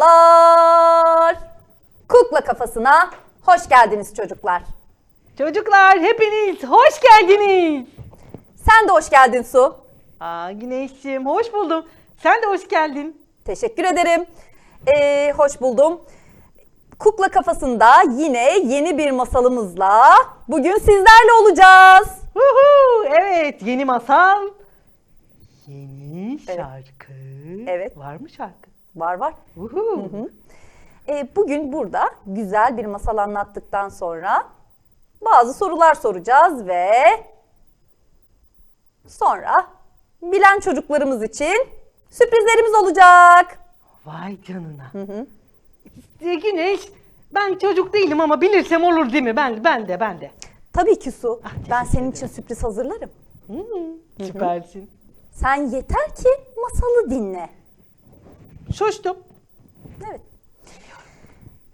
Merhabalar. Kukla kafasına hoş geldiniz çocuklar. Çocuklar hepiniz hoş geldiniz. Sen de hoş geldin Su. Aa Güneşciğim hoş buldum. Sen de hoş geldin. Teşekkür ederim. Ee, hoş buldum. Kukla kafasında yine yeni bir masalımızla bugün sizlerle olacağız. Huhu, evet yeni masal. Yeni şarkı. Evet. Var mı şarkı? Var var. Uhu. Ee, bugün burada güzel bir masal anlattıktan sonra bazı sorular soracağız ve sonra bilen çocuklarımız için sürprizlerimiz olacak. Vay canına. Ee, Güneş ben çocuk değilim ama bilirsem olur değil mi? Ben, ben de ben de. Tabii ki Su. Ah, ben teşekkür senin için sürpriz hazırlarım. Hı, süpersin. Sen yeter ki masalı dinle. Şoştum. Evet.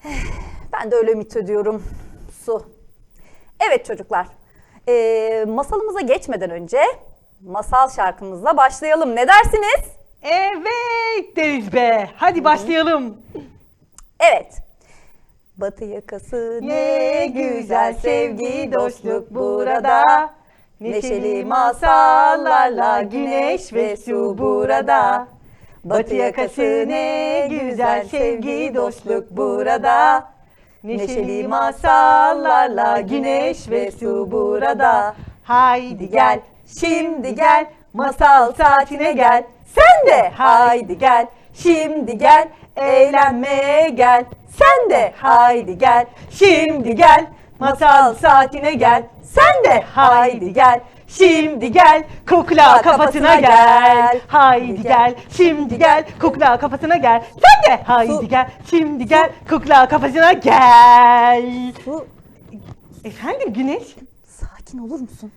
Ben de öyle ümit ediyorum. Su. Evet çocuklar. Ee, masalımıza geçmeden önce masal şarkımızla başlayalım. Ne dersiniz? Evet deriz be. Hadi başlayalım. Evet. Batı yakası ne güzel sevgi dostluk burada. Neşeli masallarla güneş ve su burada. Batı yakası ne güzel sevgi dostluk burada. Neşeli masallarla güneş ve su burada. Haydi gel, şimdi gel, masal saatine gel. Sen de haydi gel, şimdi gel, eğlenmeye gel. Sen de haydi gel, şimdi gel, masal saatine gel. Sen de haydi gel, şimdi gel, Kukla kafasına gel. Haydi gel. Şimdi gel. Kukla kafasına gel. Sen de haydi Su- gel. Şimdi gel. Kukla kafasına gel. Bu Efendim Güneş? sakin olur musun?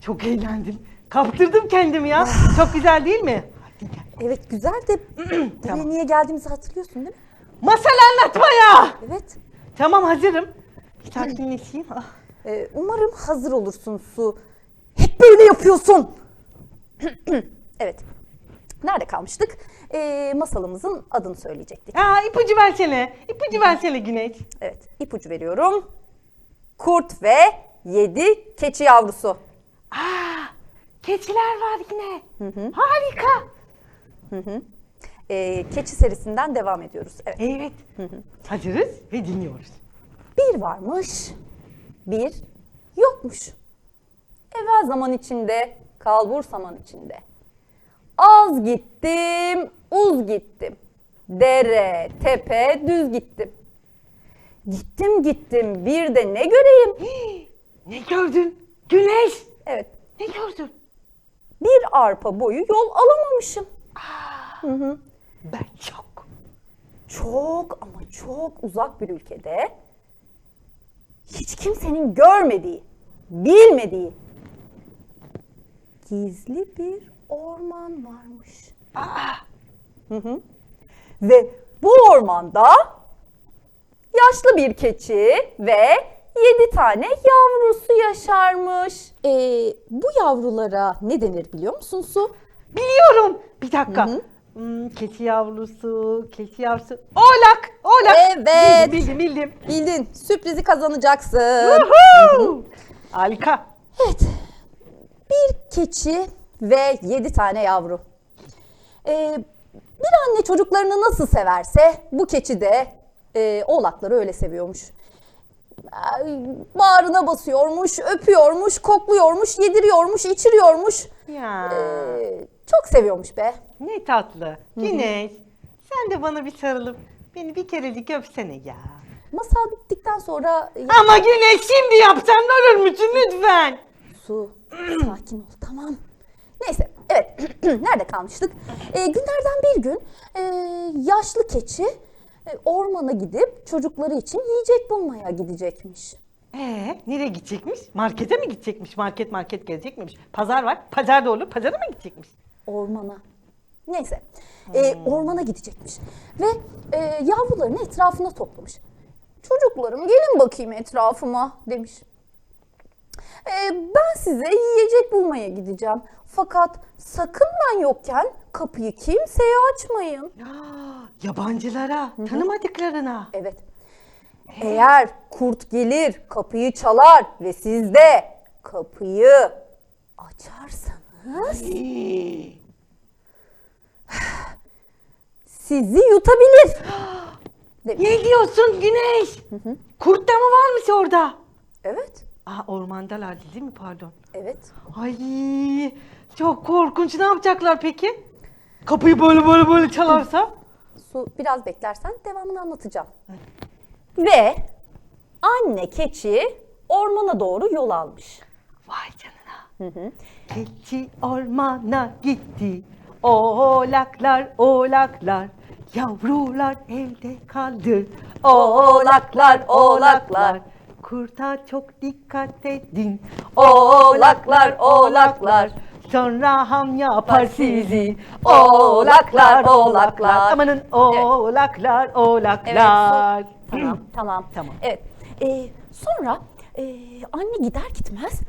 Çok eğlendim. Kaptırdım kendimi ya. Çok güzel değil mi? Hadi gel. Evet güzel de buraya Tamam. niye geldiğimizi hatırlıyorsun değil mi? Masal anlatmaya. Evet. Tamam hazırım. Bir sakinleşeyim. Ah. Ee, umarım hazır olursun Su. Böyle yapıyorsun. evet. Nerede kalmıştık? Ee, masalımızın adını söyleyecektik. Aa, ipucu versene. İpucu versene Güneş. Evet, ipucu veriyorum. Kurt ve yedi keçi yavrusu. Aa, keçiler var yine. Harika. Ee, keçi serisinden devam ediyoruz. Evet. Evet. Hazırız ve dinliyoruz. Bir varmış, bir yokmuş. Zaman içinde, kalbur saman içinde. Az gittim, uz gittim. Dere, tepe, düz gittim. Gittim gittim bir de ne göreyim? Ne gördün? Güneş. Evet, Ne gördün? bir arpa boyu yol alamamışım. Ben çok. Çok ama çok uzak bir ülkede hiç kimsenin görmediği, bilmediği gizli bir orman varmış. Hı hı. Ve bu ormanda yaşlı bir keçi ve yedi tane yavrusu yaşarmış. Ee, bu yavrulara ne denir biliyor musun Su? Biliyorum. Bir dakika. Hmm, keçi yavrusu, keçi yavrusu. Oğlak, oğlak. Evet. Bildim, bildim, bildim. Bildin, sürprizi kazanacaksın. Woohoo! Harika. Evet. Bir keçi ve yedi tane yavru. Ee, bir anne çocuklarını nasıl severse bu keçi de e, oğlakları öyle seviyormuş. Ay, Bağrına basıyormuş, öpüyormuş, kokluyormuş, yediriyormuş, içiriyormuş. Ya. Ee, çok seviyormuş be. Ne tatlı. Güneş. Sen de bana bir sarılıp beni bir kerecik öpsene ya. Masal bittikten sonra Ama Güneş şimdi yapsan olur musun lütfen? Su, sakin ol tamam. Neyse, evet. Nerede kalmıştık? Ee, günlerden bir gün e, yaşlı keçi e, ormana gidip çocukları için yiyecek bulmaya gidecekmiş. Ee, nereye gidecekmiş? Markete mi gidecekmiş? Market market gezecek miymiş? Pazar var. Pazar da olur. Pazara mı gidecekmiş? Ormana. Neyse, e, ormana gidecekmiş ve e, yavrularını etrafına toplamış. Çocuklarım gelin bakayım etrafıma demiş. E, ben size yiyecek bulmaya gideceğim. Fakat sakın ben yokken kapıyı kimseye açmayın. Aa, Yabancılara, tanımadıklarına. Evet. Eğer kurt gelir, kapıyı çalar ve siz de kapıyı açarsanız sizi yutabilir. Demiş. Ne diyorsun Güneş? Kurt da mı varmış orada? Evet, Aa ormandalardı değil mi pardon? evet. Ay çok korkunç. Ne yapacaklar peki? Kapıyı böyle böyle böyle çalarsa? Su biraz beklersen devamını anlatacağım. Ve anne keçi ormana doğru yol almış. Vay canına. Keçi ormana gitti. Oğlaklar oğlaklar. Yavrular evde kaldı. Oğlaklar, oğlaklar. Kurta çok dikkat edin. Oğlaklar, oğlaklar. Sonra ham yapar sizi. Oğlaklar, oğlaklar. Amanın oğlaklar, Evet, oğlaklar. su- Tamam, tamam. Tamam. Evet. Ee, sonra ee, anne gider gitmez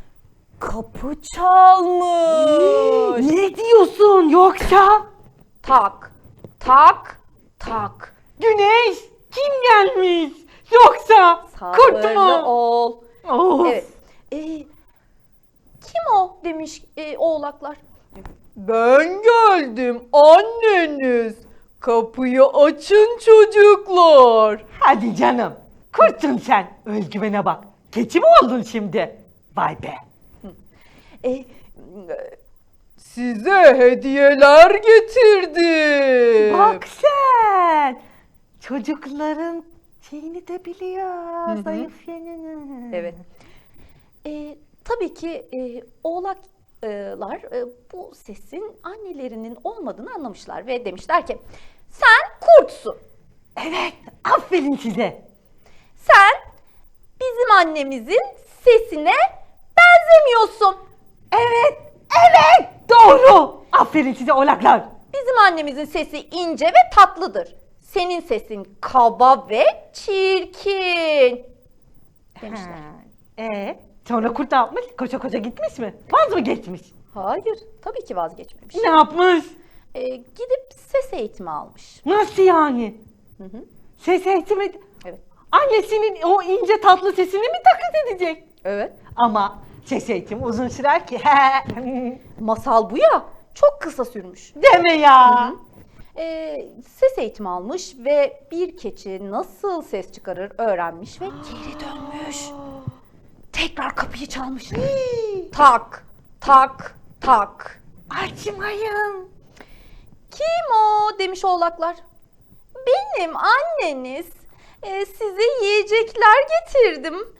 kapı çalmış. Ne diyorsun yoksa? tak, tak, tak. Güneş kim gelmiş? Yoksa kurt Sabırlı mu? ol. Of. Evet. Ee, kim o demiş ee, oğlaklar. Ben geldim anneniz. Kapıyı açın çocuklar. Hadi canım. Kurtsun sen. Özgüvene bak. Keçi mi oldun şimdi? Vay be. Ee, Size hediyeler getirdim. Bak sen. Çocukların şeyini de biliyor. Zayıf yanını. Evet. Ee, tabii ki e, oğlaklar e, bu sesin annelerinin olmadığını anlamışlar ve demişler ki sen kurtsun. Evet. Aferin size. Sen bizim annemizin sesine benzemiyorsun. Evet. Evet. Doğru. Aferin size oğlaklar. Bizim annemizin sesi ince ve tatlıdır. Senin sesin kaba ve çirkin. Demişler. Ee, sonra kurt ne yapmış? Koşa koşa gitmiş mi? Vaz mı geçmiş? Hayır, tabii ki vazgeçmemiş. Ne yapmış? Ee, gidip ses eğitimi almış. Nasıl yani? Ses eğitimi... Evet. Annesinin o ince tatlı sesini mi taklit edecek? Evet. Ama ses eğitimi uzun sürer ki. Masal bu ya, çok kısa sürmüş. Deme ya. Ee, ses eğitimi almış ve bir keçi nasıl ses çıkarır öğrenmiş ve geri dönmüş. Tekrar kapıyı çalmış. tak, tak, tak. Açmayın. Kim o demiş oğlaklar. Benim anneniz. Ee, size yiyecekler getirdim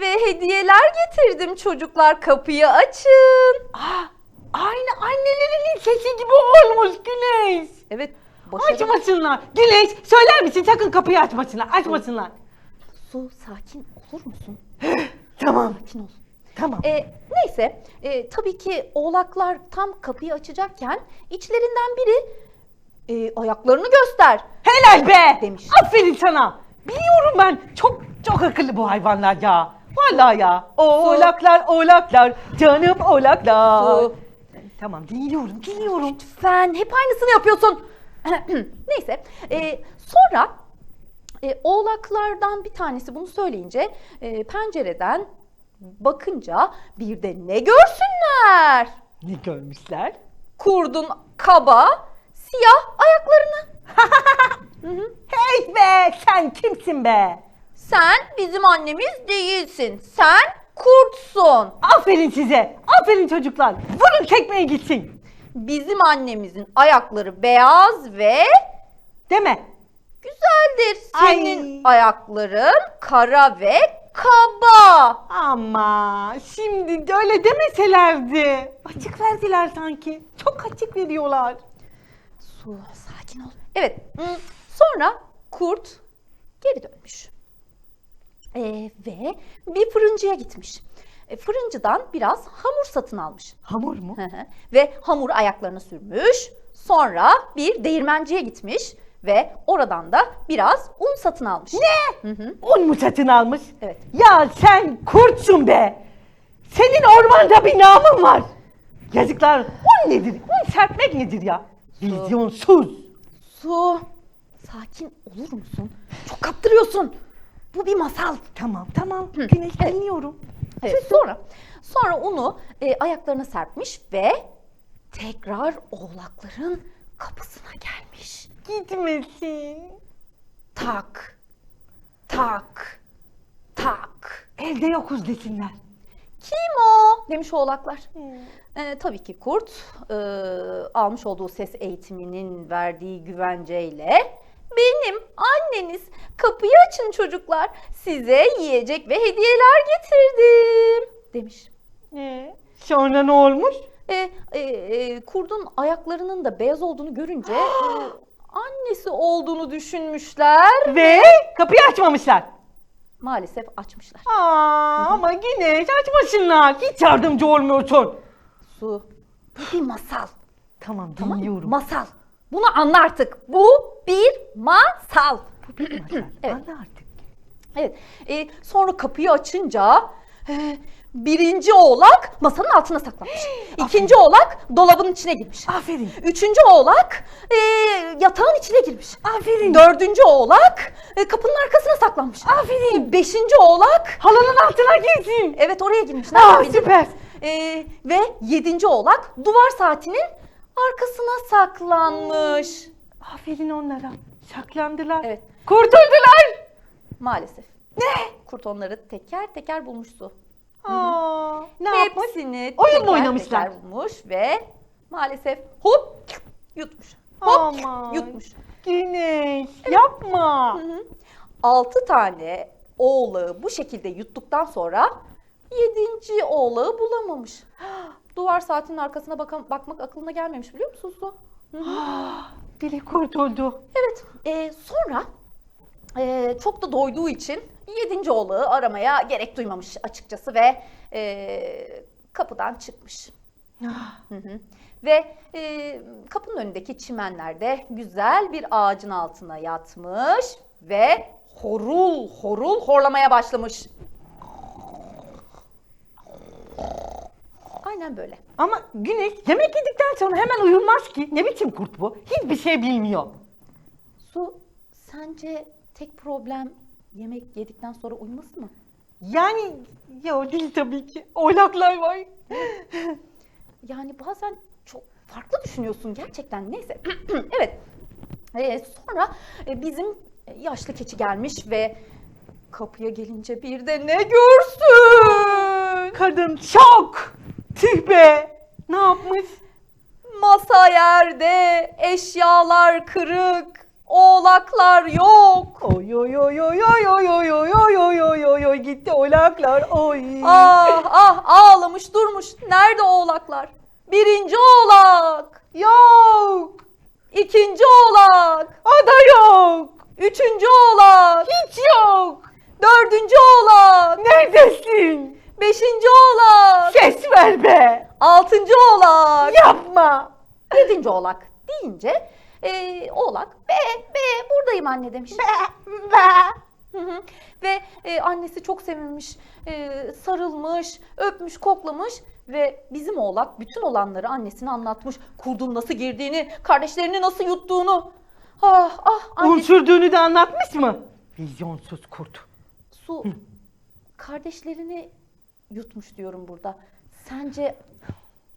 ve hediyeler getirdim çocuklar kapıyı açın. Aa, aynı annelerinin sesi gibi olmuş Güneş. Evet. Açmasınlar. Güneş söyler misin sakın kapıyı açmasınlar. Açmasınlar. Su sakin olur musun? Tamam. Sakin ol. Tamam. E, neyse e, tabii ki oğlaklar tam kapıyı açacakken içlerinden biri e, ayaklarını göster. Helal be. Demiş. Aferin sana. Biliyorum ben. Çok çok akıllı bu hayvanlar ya. Vallahi ya. Oğlaklar oğlaklar. Canım oğlaklar. Su. Tamam dinliyorum dinliyorum. Lütfen hep aynısını yapıyorsun. neyse e, sonra e, oğlaklardan bir tanesi bunu söyleyince e, pencereden bakınca bir de ne görsünler? Ne görmüşler? Kurdun kaba siyah ayaklarını. Hey be sen kimsin be? Sen bizim annemiz değilsin. Sen kurtsun. Aferin size. Aferin çocuklar. Vurun tekmeye gitsin. Bizim annemizin ayakları beyaz ve Deme. güzeldir. Senin Ay. ayakların kara ve kaba. Ama şimdi de öyle demeselerdi. Açık verdiler sanki. Çok açık veriyorlar. Su, sakin ol. Evet, hmm, sonra kurt geri dönmüş. Ee, ve bir fırıncıya gitmiş. E, fırıncıdan biraz hamur satın almış. Hamur mu? Ve hamur ayaklarına sürmüş. Sonra bir değirmenciye gitmiş ve oradan da biraz un satın almış. Ne? Un mu satın almış? Evet. Ya sen kurtsun be. Senin ormanda bir namın var. Yazıklar. Un nedir? Un serpmek nedir ya? Vizyonsuz. Su, sakin olur musun? Çok kaptırıyorsun. Bu bir masal. Tamam tamam. Güneş Evet. dinliyorum. Evet, sonra sonra unu e, ayaklarına serpmiş ve tekrar oğlakların kapısına gelmiş. Gitmesin. Tak, tak, tak. Evde yokuz desinler. Kim o? demiş oğlaklar. E, tabii ki kurt e, almış olduğu ses eğitiminin verdiği güvenceyle benim anneniz kapıyı açın çocuklar size yiyecek ve hediyeler getirdim demiş. Ee, sonra ne olmuş? E, e, e, kurdun ayaklarının da beyaz olduğunu görünce e, annesi olduğunu düşünmüşler. Ve kapıyı açmamışlar. Maalesef açmışlar. Aa, ama Güneş açmasınlar. Hiç yardımcı olmuyorsun. Su. Bu bir masal. Tamam Tamam mı? dinliyorum. Masal. Bunu anla artık. Bu bir masal. Bu bir masal. Evet. Anla artık. Evet. E, sonra kapıyı açınca e, birinci oğlak masanın altına saklanmış. İkinci oğlak dolabın içine girmiş. Aferin. Üçüncü oğlak e, yatağın içine girmiş. Aferin. Dördüncü oğlak e, kapının arkasına saklanmış. Aferin. Beşinci oğlak Halının altına girsin. evet oraya girmiş. Aa, Nereden bildin? süper. E, ve yedinci oğlak duvar saatinin arkasına saklanmış. Aferin onlara. Saklandılar. Evet. Kurtuldular. Maalesef. Ne? Kurt onları teker teker bulmuş su. Aa, ne yapmış? Hepsini Oyun mu teker oynamışlar? teker bulmuş ve maalesef hop yutmuş. Hop Aman. yutmuş. Güneş yapma. Hı hı. Altı tane oğlağı bu şekilde yuttuktan sonra yedinci oğlağı bulamamış. Duvar saatinin arkasına bakan, bakmak aklına gelmemiş biliyor musun Su? Hı hı. Biri kurtuldu. Evet. e, sonra e, çok da doyduğu için yedinci oğlağı aramaya gerek duymamış açıkçası ve e, kapıdan çıkmış. Ah, Hı hı. Ve e, kapının önündeki çimenlerde güzel bir ağacın altına yatmış ve horul horul horlamaya başlamış. Aynen böyle. Ama Güneş yemek yedikten sonra hemen uyulmaz ki. Ne biçim kurt bu? Hiçbir şey bilmiyor. Su sence tek problem yemek yedikten sonra uyuması mı? Yani ya değil tabii ki. Oylaklar var. Yani bazen çok farklı düşünüyorsun gerçekten. Neyse. evet. Ee, sonra e, bizim yaşlı keçi gelmiş ve kapıya gelince bir de ne görsün? Kadın şok. Tüh be. Ne yapmış? Masa yerde, eşyalar kırık, oğlaklar yok. Oy oy oy oy oy oy oy oy oy oy oy oy oy gitti oylaklar oy. Ah ah ağlamış durmuş. Nerede oğlaklar? Birinci oğlak, Yok. ikinci oğlak, O da yok. üçüncü oğlak, Hiç yok. dördüncü oğlak, Neredesin? Beşinci oğlak, Ses ver be. altıncı oğlak, Yapma. yedinci oğlak deyince e, oğlak be be buradayım anne demiş. Hı hı. Ve e, annesi çok sevinmiş, e, sarılmış, öpmüş, koklamış ve bizim oğlak bütün olanları annesine anlatmış. Kurdun nasıl girdiğini, kardeşlerini nasıl yuttuğunu. Ah ah anne Unsürdüğünü de anlatmış mı? Vizyonsuz kurt. su kardeşlerini yutmuş diyorum burada. Sence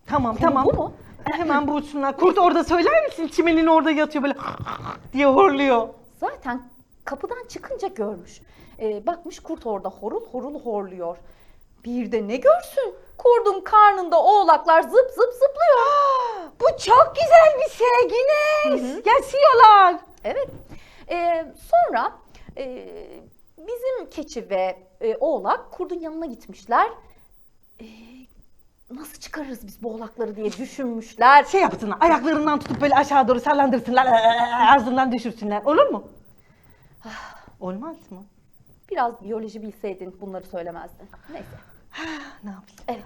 Tamam Konu tamam. bu mu? Hemen bulsunlar. Kurt orada söyler misin? Çimenin orada yatıyor böyle diye horluyor. zaten kapıdan çıkınca görmüş. E, bakmış kurt orada horul horul horluyor. Bir de ne görsün? Kurdun karnında oğlaklar zıp zıp zıplıyor. Bu çok güzel bir şey Güneş. Yaşıyorlar. Evet. Ee, sonra e, bizim keçi ve e, oğlak kurdun yanına gitmişler. Ee, nasıl çıkarırız biz bu oğlakları diye düşünmüşler. Şey yapsınlar. Ayaklarından tutup böyle aşağı doğru sallandırsınlar. Ağzından düşürsünler. Olur mu? Olmaz mı? Biraz biyoloji bilseydin bunları söylemezdin. Neyse. Ne yapayım? Evet.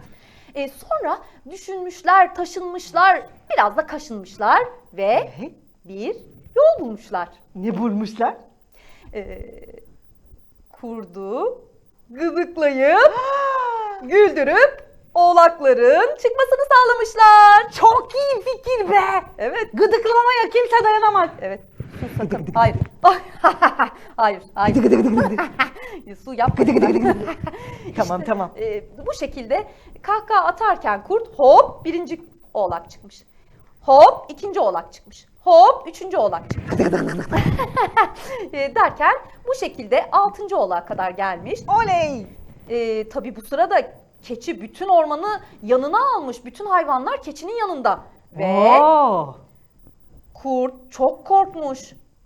Ee, sonra düşünmüşler, taşınmışlar, biraz da kaşınmışlar ve Evet. bir yol bulmuşlar. Ne bulmuşlar? Ee, kurdu gıdıklayıp güldürüp oğlakların çıkmasını sağlamışlar. Çok iyi fikir be. Evet, Gıdıklamaya kimse dayanamaz. evet. Su sakın. Hayır. hayır. Hayır. Su yap. Tamam tamam. Ee, bu şekilde kahkaha atarken kurt hop birinci oğlak çıkmış. Hop ikinci oğlak çıkmış. Hop üçüncü oğlak çıkmış. Ee, derken bu şekilde altıncı oğlağa kadar gelmiş. Oley! Ee, tabii bu sırada keçi bütün ormanı yanına almış. Bütün hayvanlar keçinin yanında. Ve Oo. kurt çok korkmuş.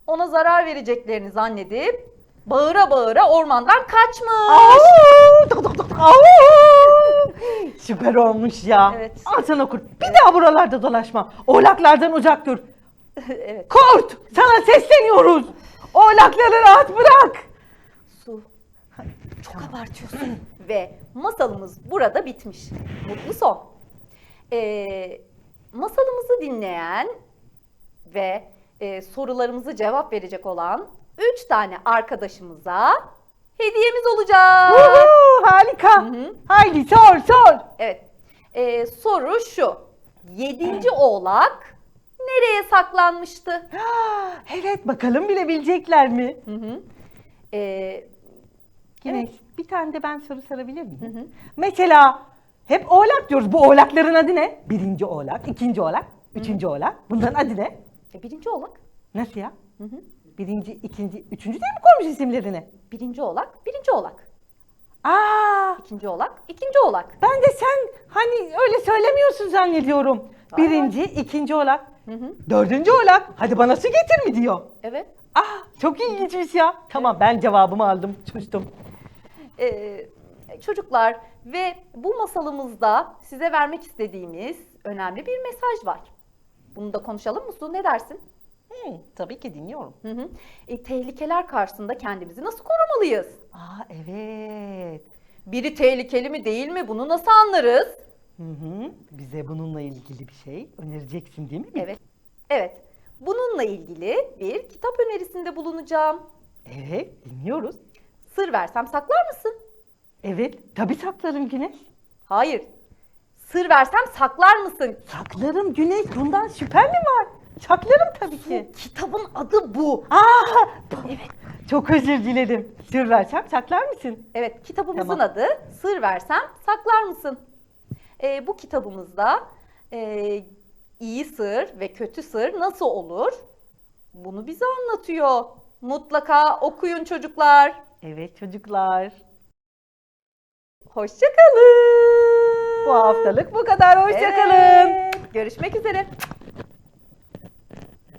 Ona zarar vereceklerini zannedip bağıra bağıra ormandan kaçmış. Au! Süper olmuş ya. Evet. Al sana kurt. Bir daha buralarda dolaşma. Oğlaklardan uzak dur. evet. Kurt! Sana sesleniyoruz. Oğlakları rahat bırak. Su. Çok abartıyorsun. Ve masalımız burada bitmiş. Mutlu son. Ee, masalımızı dinleyen ve e, sorularımızı cevap verecek olan üç tane arkadaşımıza hediyemiz olacak. Woohoo, harika. hı. Haydi sor sor. Evet. Ee, soru şu. Yedinci oğlak nereye saklanmıştı? Evet bakalım bilebilecekler mi? Hı hı. Ee, Güneş bir tane de ben soru sorabilir miyim? Hı hı. Mesela hep oğlak diyoruz. Bu oğlakların adı ne? Birinci oğlak, ikinci oğlak, üçüncü oğlak. Bunların adı ne? e, birinci oğlak. Nasıl ya? Hı hı. Birinci, ikinci, üçüncü diye mi koymuş isimlerini? Birinci oğlak, birinci oğlak. Aa, İkinci oğlak, ikinci oğlak. ben de sen hani öyle söylemiyorsun zannediyorum. Birinci, ikinci oğlak, Hı hı. dördüncü oğlak. Hadi bana su getir mi diyor. Evet. Ah, çok ilginçmiş ya. Tamam ben cevabımı aldım, sustum. Ee, çocuklar ve bu masalımızda size vermek istediğimiz önemli bir mesaj var. Bunu da konuşalım mı Su? Ne dersin? Hmm, tabii ki dinliyorum. Hı hı. E, tehlikeler karşısında kendimizi nasıl korumalıyız? Aa evet. Biri tehlikeli mi değil mi? Bunu nasıl anlarız? Hı hı. Bize bununla ilgili bir şey önereceksin değil mi? Evet. Evet. Bununla ilgili bir kitap önerisinde bulunacağım. Evet, dinliyoruz. Sır versem saklar mısın? Evet, tabii saklarım Güneş. Hayır. Sır versem saklar mısın? Saklarım Güneş, bundan şüphen mi var? Saklarım tabii ki. Kitabın adı bu. Aa, evet. Çok özür dilerim. Sır versem saklar mısın? Evet, kitabımızın Tamam. adı Sır Versem Saklar Mısın? Ee, bu kitabımızda e, iyi sır ve kötü sır nasıl olur? Bunu bize anlatıyor. Mutlaka okuyun çocuklar. Evet çocuklar. Hoşçakalın. Bu haftalık bu kadar. Hoşçakalın. Evet, görüşmek üzere.